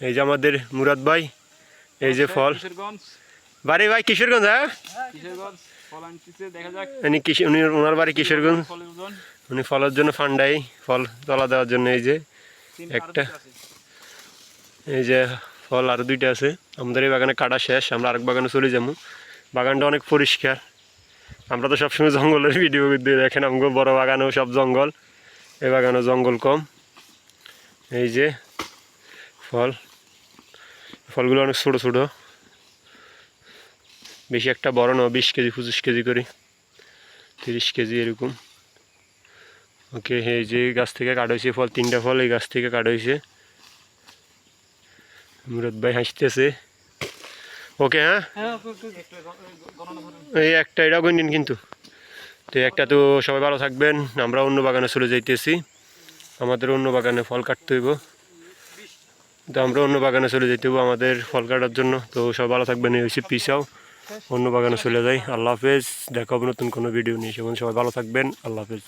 এই যে আমাদের মুরাদ ভাই এই যে ফল। বাড়ি ভাই কিশোরগঞ্জ হ্যাঁ? যাক। উনি উনি ওনার বাড়ি কিশোরগঞ্জ। উনি ফলের জন্য ফান্ডাই ফল তলা দেওয়ার জন্য এই যে একটা। আরও। এই যে ফল আরও দুইটা আছে। আমাদের এই বাগানে কাটা শেষ আমরা আরেক বাগানে চলে যাব। বাগানটা অনেক পরিষ্কার। আমরা তো সবসময় জঙ্গলের ভিডিও দিয়ে দেখেন আমাকে বড় বাগানেও সব জঙ্গল। এই বাগানেও জঙ্গল কম। এই যে ফল। ফলগুলো অনেক ছোটো ছোটো। বেশি একটা বড় না বিশ কেজি পঁচিশ কেজি করে। তিরিশ কেজি এরকম। ওকে এই যে গাছ থেকে কাটা হয়েছে ফল তিনটা ফল এই গাছ থেকে কাটা হয়েছে। মুরাদ ভাই হাসতেছে। ওকে হ্যাঁ? হ্যাঁ একটু গণনা এই একটা এটাও গণ্ডিন কিন্তু। তো একটা তো সবাই ভালো থাকবেন। আমরা অন্য বাগানে চলে যাইতেছি। আমাদের অন্য বাগানে ফল কাটতে হইব। তো আমরা অন্য বাগানে চলে যেতে হব আমাদের ফল কাটার জন্য। তো সবাই ভালো থাকবেন, এই হচ্ছে পিসাও অন্য বাগানে চলে যাই। আল্লাহ হাফেজ। দেখা হবে নতুন কোনো ভিডিও নিয়ে। সেখানে সবাই ভালো থাকবেন। আল্লাহ হাফেজ।